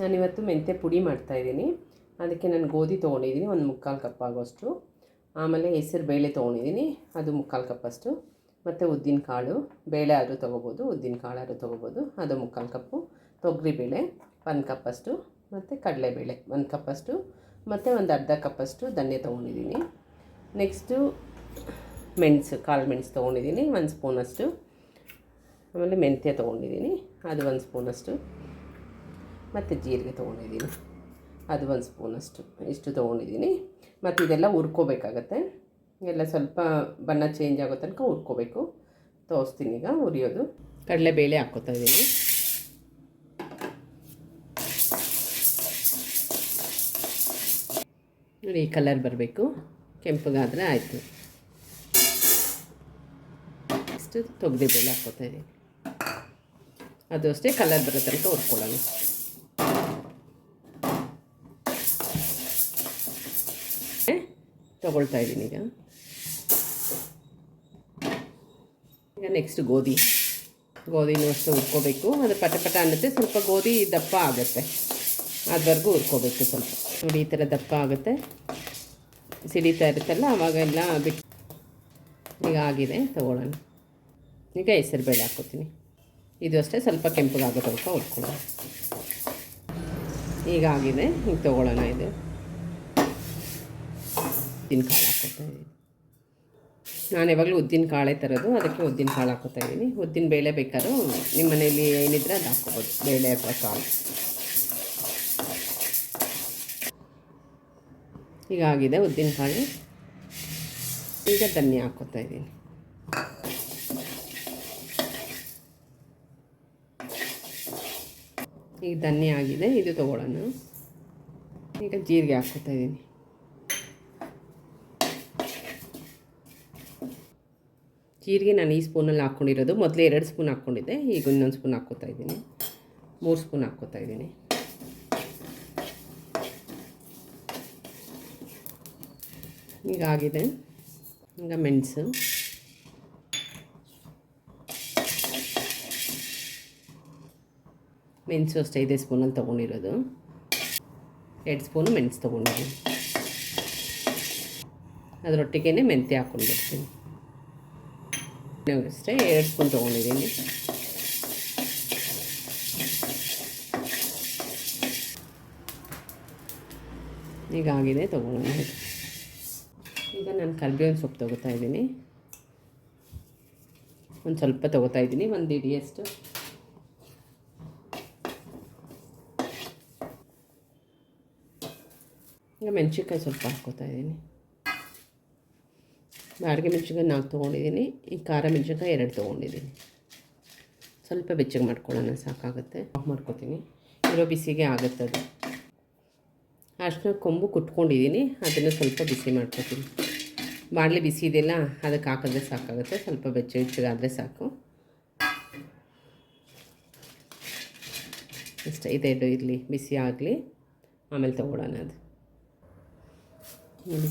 ನಾನಿವತ್ತು ಮೆಂತ್ಯ ಪುಡಿ ಮಾಡ್ತಾಯಿದ್ದೀನಿ ಅದಕ್ಕೆ ನಾನು ಗೋಧಿ ತೊಗೊಂಡಿದ್ದೀನಿ, ಒಂದು ಮುಕ್ಕಾಲು ಕಪ್ ಆಗೋಷ್ಟು. ಆಮೇಲೆ ಹೆಸರು ಬೇಳೆ ತೊಗೊಂಡಿದ್ದೀನಿ, ಅದು ಮುಕ್ಕಾಲು ಕಪ್ಪಷ್ಟು ಮತ್ತು ಉದ್ದಿನ ಕಾಳು, ಬೇಳೆ ಆದರೂ ತೊಗೋಬೋದು, ಉದ್ದಿನ ಆದರೂ ತೊಗೋಬೋದು, ಅದು ಮುಕ್ಕಾಲು ಕಪ್ಪು. ತೊಗರಿಬೇಳೆ ಒಂದು ಕಪ್ಪಷ್ಟು ಮತ್ತು ಕಡಲೆಬೇಳೆ ಒಂದು ಕಪ್ಪಷ್ಟು ಮತ್ತು ಒಂದು ಅರ್ಧ ಕಪ್ಪಷ್ಟು ಧನ್ಯ ತೊಗೊಂಡಿದ್ದೀನಿ. ನೆಕ್ಸ್ಟು ಮೆಣಸು, ಕಾಳು ಮೆಣಸು ತೊಗೊಂಡಿದ್ದೀನಿ, ಒಂದು ಸ್ಪೂನಷ್ಟು ಆಮೇಲೆ ಮೆಂತ್ಯ ತೊಗೊಂಡಿದ್ದೀನಿ, ಅದು ಒಂದು ಸ್ಪೂನಷ್ಟು ಮತ್ತು ಜೀರಿಗೆ ತೊಗೊಂಡಿದ್ದೀನಿ. ಅದು ಒಂದು ಸ್ಪೂನಷ್ಟು ಇಷ್ಟು ತೊಗೊಂಡಿದ್ದೀನಿ. ಮತ್ತು ಇದೆಲ್ಲ ಹುರ್ಕೋಬೇಕಾಗತ್ತೆ. ಎಲ್ಲ ಸ್ವಲ್ಪ ಬಣ್ಣ ಚೇಂಜ್ ಆಗೋ ತನಕ ಹುರ್ಕೋಬೇಕು. ತೋರಿಸ್ತೀನಿ ಈಗ ಹುರಿಯೋದು. ಕಡಲೆಬೇಳೆ ಹಾಕ್ಕೋತಾ ಇದ್ದೀನಿ. ನೋಡಿ ಕಲರ್ ಬರಬೇಕು. ಕೆಂಪಗಾದರೆ ಆಯಿತು. ನೆಕ್ಸ್ಟು ತೊಗರಿಬೇಳೆ ಹಾಕ್ಕೋತಾ ಇದ್ದೀನಿ. ಅದು ಅಷ್ಟೇ ಕಲರ್ ಬರೋ ತನಕ ಹುರ್ಕೊಳ್ಳೋಣ. ತೊಗೊಳ್ತಾ ಇದ್ದೀನಿ ಈಗ. ಈಗ ನೆಕ್ಸ್ಟ್ ಗೋಧಿ. ಗೋಧಿನೂ ಅಷ್ಟು ಹುರ್ಕೋಬೇಕು. ಅದು ಪಟ ಪಟ ಅನ್ನುತ್ತೆ, ಸ್ವಲ್ಪ ಗೋಧಿ ದಪ್ಪ ಆಗುತ್ತೆ. ಅದ್ವರೆಗೂ ಹುರ್ಕೋಬೇಕು ಸ್ವಲ್ಪ. ನೋಡಿ, ಈ ಥರ ದಪ್ಪ ಆಗುತ್ತೆ. ಸಿಡಿತಾ ಇರುತ್ತಲ್ಲ ಅವಾಗೆಲ್ಲ ಬಿಟ್ಟು ಈಗ ಆಗಿದೆ, ತಗೊಳ್ಳೋಣ. ಈಗ ಹೆಸರು ಬೇಳೆ ಹಾಕ್ಕೋತೀನಿ. ಇದು ಅಷ್ಟೇ, ಸ್ವಲ್ಪ ಕೆಂಪಗಾಗೋ ತನಕ ಹುರ್ಕೊಳ್ಳೋಣ. ಈಗ ಆಗಿದೆ, ಈಗ ತೊಗೊಳ್ಳೋಣ ಇದು. ಉದ್ದಿನ ಕಾಳು ಹಾಕ್ಕೊತಾ ಇದ್ದೀನಿ ನಾನು ಯಾವಾಗಲೂ ಉದ್ದಿನ ಕಾಳೆ ತರೋದು, ಅದಕ್ಕೆ ಉದ್ದಿನ ಕಾಳು ಹಾಕ್ಕೊತಾ ಇದ್ದೀನಿ ಉದ್ದಿನ ಬೇಳೆ ಬೇಕಾದ್ರೂ ನಿಮ್ಮ ಮನೆಯಲ್ಲಿ ಏನಿದ್ರೆ ಅದು ಹಾಕ್ಕೋಬೋದು, ಬೇಳೆ ಅಥವಾ ಕಾಳು. ಈಗ ಆಗಿದೆ ಉದ್ದಿನ ಕಾಳು. ಈಗ ಧನ್ಯ ಹಾಕ್ಕೊತಾ ಇದ್ದೀನಿ ಈಗ ಧನ್ಯ ಆಗಿದೆ, ಇದು ತೊಗೊಳ್ಳೋಣ. ಈಗ ಜೀರಿಗೆ ಹಾಕ್ಕೊತಾ ಇದ್ದೀನಿ ಜೀರಿಗೆ ನಾನು ಈ ಸ್ಪೂನಲ್ಲಿ ಹಾಕ್ಕೊಂಡಿರೋದು. ಮೊದಲು ಎರಡು ಸ್ಪೂನ್ ಹಾಕ್ಕೊಂಡಿದ್ದೆ. ಈಗ ಇನ್ನೊಂದು ಸ್ಪೂನ್ ಹಾಕ್ಕೋತಾ ಇದ್ದೀನಿ. ಮೂರು ಸ್ಪೂನ್ ಹಾಕ್ಕೋತಾ ಇದ್ದೀನಿ. ಈಗ ಆಗಿದೆ. ಈಗ ಮೆಣಸು. ಮೆಣಸು ಅಷ್ಟೇ ಐದೇ ಸ್ಪೂನಲ್ಲಿ ತೊಗೊಂಡಿರೋದು. ಎರಡು ಸ್ಪೂನು ಮೆಣಸು ತೊಗೊಂಡಿದ್ದೀನಿ. ಅದರೊಟ್ಟಿಗೆ ಮೆಂತ್ಯ ಹಾಕ್ಕೊಂಡು ಅಷ್ಟೇ ಎರಡು ಸ್ಪೂನ್ ತೊಗೊಂಡಿದ್ದೀನಿ. ಈಗ ಆಗಿದೆ ತೊಗೊಂಡು ಈಗ ನಾನು ಕರ್ಬೇವಿನ ಸೊಪ್ಪು ತೊಗೋತಾ ಇದ್ದೀನಿ. ಒಂದು ಸ್ವಲ್ಪ ತೊಗೋತಾ ಇದ್ದೀನಿ, ಒಂದು ಇಡಿಯಷ್ಟು. ಈಗ ಮೆಣಸಿನ್ಕಾಯಿ ಸ್ವಲ್ಪ ಹಾಕ್ಕೋತಾ ಇದ್ದೀನಿ. ಬಾಡಿಗೆ ಮೆಣಸಿನ್ಕಾಯಿ ನಾಲ್ಕು ತೊಗೊಂಡಿದ್ದೀನಿ. ಈ ಖಾರ ಮೆಣಸಿನ್ಕಾಯಿ ಎರಡು ತೊಗೊಂಡಿದ್ದೀನಿ. ಸ್ವಲ್ಪ ಬೆಚ್ಚಗೆ ಮಾಡ್ಕೊಳ್ಳೋಣ, ಸಾಕಾಗುತ್ತೆ. ಆಫ್ ಮಾಡ್ಕೊತೀನಿ. ಇರೋ ಬಿಸಿಗೆ ಆಗುತ್ತೆ ಅದು. ಅಷ್ಟು ಕೊಂಬು ಕುಟ್ಕೊಂಡಿದ್ದೀನಿ. ಅದನ್ನು ಸ್ವಲ್ಪ ಬಿಸಿ ಮಾಡ್ಕೊತೀನಿ. ಬಾಣಲೆ ಬಿಸಿ ಇದೆಯಲ್ಲ, ಅದಕ್ಕೆ ಹಾಕಿದ್ರೆ ಸಾಕಾಗುತ್ತೆ. ಸ್ವಲ್ಪ ಬೆಚ್ಚ ಬೆಚ್ಚಗಾದರೆ ಸಾಕು. ಇಷ್ಟ ಇದೆರಡು ಇರಲಿ. ಬಿಸಿ ಆಗಲಿ. ಆಮೇಲೆ ತೊಗೊಳ್ಳೋಣ ಅದು.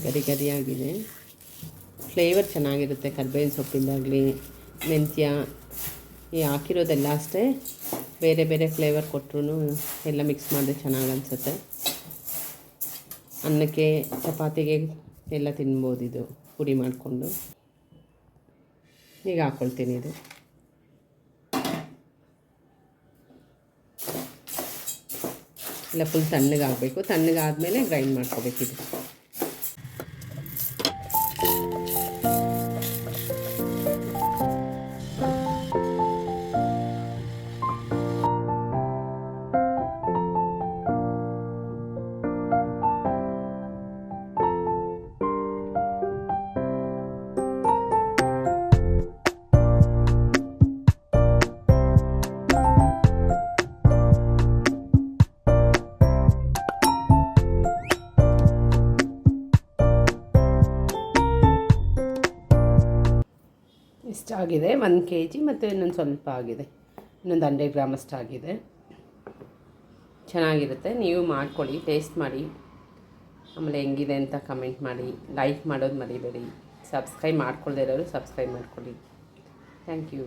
ಗರಿ ಗರಿಯಾಗಿದೆ ಫ್ಲೇವರ್ ಚೆನ್ನಾಗಿರುತ್ತೆ, ಕರ್ಬೇವಿನ ಸೊಪ್ಪಿಂದಾಗಲಿ, ಮೆಂತ್ಯ, ಈ ಹಾಕಿರೋದೆಲ್ಲ ಅಷ್ಟೇ. ಬೇರೆ ಬೇರೆ ಫ್ಲೇವರ್ ಕೊಟ್ಟರು ಎಲ್ಲ ಮಿಕ್ಸ್ ಮಾಡಿದ್ರೆ ಚೆನ್ನಾಗಿ ಅನಿಸುತ್ತೆ. ಅನ್ನಕ್ಕೆ, ಚಪಾತಿಗೆ ಎಲ್ಲ ತಿನ್ಬೋದು ಇದು, ಪುಡಿ ಮಾಡಿಕೊಂಡು. ಈಗ ಹಾಕ್ಕೊಳ್ತೀನಿ ಇದು. ಎಲ್ಲ ಫುಲ್ ತಣ್ಣಗಾಗಬೇಕು. ತಣ್ಣಗಾದಮೇಲೆ ಗ್ರೈಂಡ್ ಮಾಡ್ಕೋಬೇಕಿದು ಇಷ್ಟಾಗಿದೆ ಒಂದು ಕೆ ಜಿ ಮತ್ತು ಇನ್ನೊಂದು ಸ್ವಲ್ಪ ಆಗಿದೆ. ಇನ್ನೊಂದು ಹಂಡ್ರೆಡ್ ಗ್ರಾಮ್ ಅಷ್ಟಾಗಿದೆ ಚೆನ್ನಾಗಿರುತ್ತೆ, ನೀವು ಮಾಡ್ಕೊಳ್ಳಿ, ಟೇಸ್ಟ್ ಮಾಡಿ. ಆಮೇಲೆ ಹೆಂಗಿದೆ ಅಂತ ಕಮೆಂಟ್ ಮಾಡಿ, ಲೈಕ್ ಮಾಡೋದು ಮರಿಬೇಡಿ. ಸಬ್ಸ್ಕ್ರೈಬ್ ಮಾಡ್ಕೊಳ್ದೇ ಇರೋರು ಸಬ್ಸ್ಕ್ರೈಬ್ ಮಾಡ್ಕೊಳ್ಳಿ. Thank you.